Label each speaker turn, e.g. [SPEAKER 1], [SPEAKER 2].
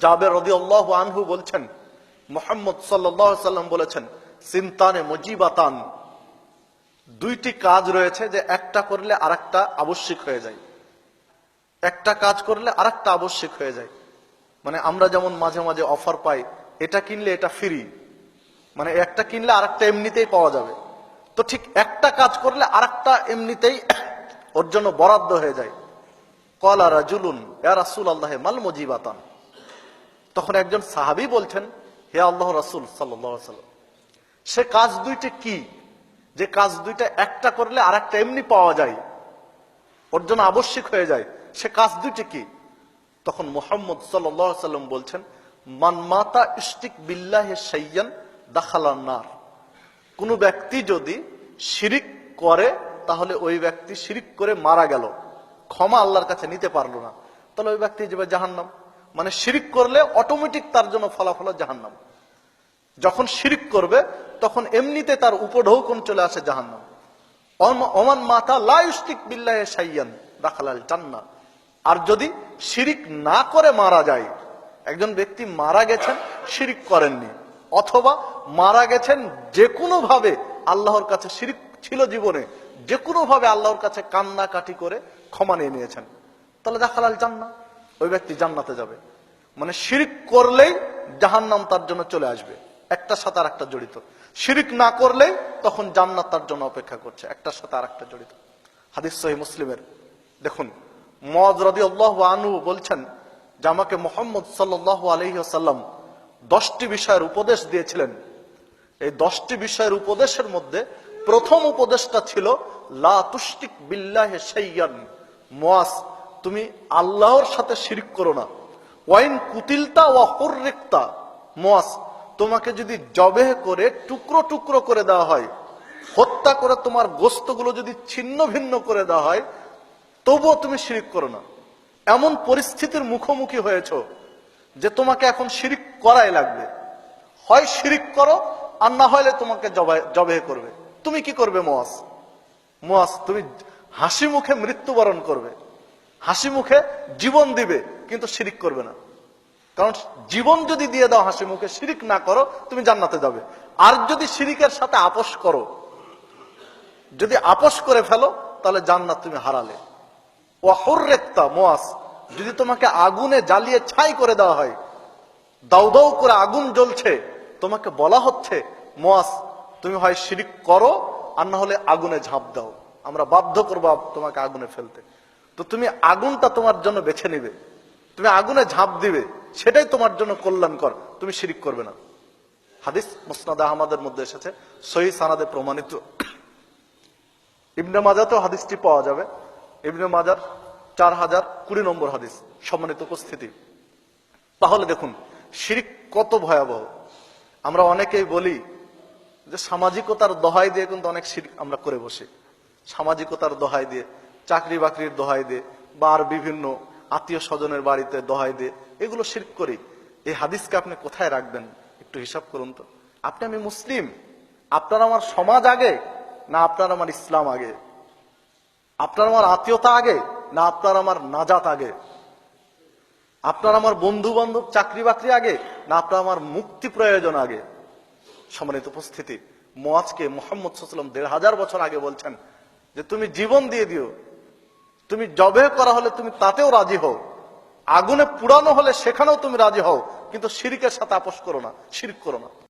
[SPEAKER 1] জাবের রদি আল্লাহ আনহু বলছেন, মোহাম্মদ সাল্লাম বলেছেন, সিন্তানে মজিবাতান, দুইটি কাজ রয়েছে যে একটা করলে আরেকটা আবশ্যিক হয়ে যায়। একটা কাজ করলে আরেকটা আবশ্যিক হয়ে যায়। মানে আমরা যেমন মাঝে মাঝে অফার পাই, এটা কিনলে এটা ফ্রি। মানে একটা কিনলে আরেকটা এমনিতেই পাওয়া যাবে। তো ঠিক একটা কাজ করলে আরেকটা এমনিতেই ওর জন্য বরাদ্দ হয়ে যায়। কলা রাজুলুন, ইয়া রাসূল আল্লাহ মাল মুজিবাতান। তখন একজন সাহাবি বলছেন, হে আল্লাহ রাসূল সাল্লাম, সে কাজ দুইটা কি? যে কাজ দুইটা একটা করলে আরেকটা এমনি পাওয়া যায়, ওর জন্য আবশ্যিক হয়ে যায়, সে কাজ দুইটা কি? তখন মোহাম্মদ সাল্লাম বলছেন, মান মাতা ইস্তিক বিল্লাহ সাইয়ান দাখালার নার। কোন ব্যক্তি যদি শিরিক করে, তাহলে ওই ব্যক্তি শিরিক করে মারা গেল, ক্ষমা আল্লাহর কাছে নিতে পারল না। তাহলে ওই ব্যক্তি যাবে জাহান্নাম। মানে শিরিক করলে অটোমেটিক তার জন্য ফলাফল জাহান্নাম। যখন শিরিক করবে, তখন এমনিতে তার উপঢৌকন চলে আসে জাহান্নাম। অম- অমান মাথা লাইস্তিক বিল্লাহ সাইয়ান দাখালাল জান্নাত আর যদি শিরিক না করে মারা যায়, একজন ব্যক্তি মারা গেছেন, শিরিক করেননি, অথবা মারা গেছেন যে কোনো ভাবে আল্লাহর কাছে শিরিক ছিল জীবনে যে কোনো ভাবে আল্লাহর কাছে কান্নাকাটি করে ক্ষমা নিয়ে নিয়েছেন, তাহলে দেখালাল জান্না ওই ব্যক্তি জান্নাতে যাবে। মানে শিরিক করলেই জাহান্নাম তার জন্য চলে আসবে। একটা সাথে আর একটা জড়িত। শিরিক না করলেই তখন জান্নাত তার জন্য অপেক্ষা করছে। একটার সাথে আর একটা জড়িত। হাদিস সহি মুসলিমের। দেখুন মজ রদি আল্লাহ আনু বলছেন যে আমাকে মোহাম্মদ সাল্লাহ আলহিহাসাল্লাম দশটি বিষয়ের উপদেশ দিয়েছিলেন। এই দশটি বিষয়ের উপদেশের মধ্যে প্রথম উপদেশটা ছিল, লা তুষ্টিক বিল্লাহ সাইয়ান মোয়াস তুমি আল্লাহর সাথে শিরিক করো না। ওয়াইন কুতিলতা ওয়া হুররিকতা। মোয়াস, তোমাকে যদি জবেহ করে টুকরো টুকরো করে দেওয়া হয়, হত্যা করে তোমার গোস্তগুলো যদি ছিন্ন ভিন্ন করে দেওয়া হয়, তবুও তুমি শিরিক করো না। এমন পরিস্থিতির মুখোমুখি হয়েছ যে তোমাকে এখন শিরিক করাই লাগবে। হয় শিরিক করো, আর না হলে তোমাকে জবেহ করবে। তুমি কি করবে মোয়াস? মোয়াস, তুমি হাসি মুখে মৃত্যুবরণ করবে। হাসি মুখে জীবন দিবে। কিন্তু শিরিক করবে না। কারণ জীবন যদি দিয়ে দাও হাসি মুখে, শিরিক না করো, তুমি জান্নাতে যাবে। আর যদি শিরিকের সাথে আপোষ করো, যদি আপোষ করে ফেলো, তাহলে জান্নাত তুমি হারালে। ওয়াহুররেক্তা মোয়াস যদি তোমাকে আগুনে জ্বালিয়ে ছাই করে দেওয়া হয়, দাউ দাউ করে আগুন জ্বলছে, তোমাকে বলা হচ্ছে মোয়াস তুমি হয় শিরিক করো, আর না হলে আগুনে ঝাঁপ দাও। আমরা বাধ্য করব তোমাকে আগুনে ফেলতে। তো তুমি আগুনটা তোমার জন্য বেছে নিবে। তুমি আগুনে ঝাঁপ দিবে, সেটাই তোমার জন্য কল্যাণকর। তুমি শিরিক করবে না। হাদিস মুসনাদ আহমদের মধ্যে এসেছে, সহি সানাদে প্রমাণিত। ইবনে মাজাতেও হাদিসটি পাওয়া যাবে। ইবনে মাজার চার হাজার কুড়ি নম্বর হাদিস, সম্মানিত উপস্থিতি। তাহলে দেখুন, শিরিক কত ভয়াবহ। আমরা অনেকেই বলি যে সামাজিকতার দোহাই দিয়ে কিন্তু অনেক শিরিক আমরা করে বসি। সামাজিকতার দোহাই দিয়ে চাকরি বাকরির দোহাই দিয়ে, বা আর বিভিন্ন আত্মীয় স্বজনের বাড়িতে দোহাই দিয়ে এগুলো শিরক করি। এই হাদিসকে আপনি কোথায় রাখবেন? একটু হিসাব করুন তো। আপনি আমি মুসলিম, আপনার আমার সমাজ আগে না আপনার আমার ইসলাম আগে? আপনার আমার আত্মীয়তা আগে না আপনার আমার নাজাত আগে? আপনার আমার বন্ধু বান্ধব চাকরি বাকরি আগে না আপনার আমার মুক্তি প্রয়োজন আগে? সম্মানিত উপস্থিতি মোয়াজকে মোহাম্মদ সাল্লাম দেড় হাজার বছর আগে বলছেন যে, তুমি জীবন দিয়ে দিও তুমি জবে করা হলে তুমি তাতেও রাজি হও। আগুনে পুরানো হলে সেখানেও তুমি রাজি হও। কিন্তু শিরিকের সাথে আপোষ করো না, শিরিক করো না।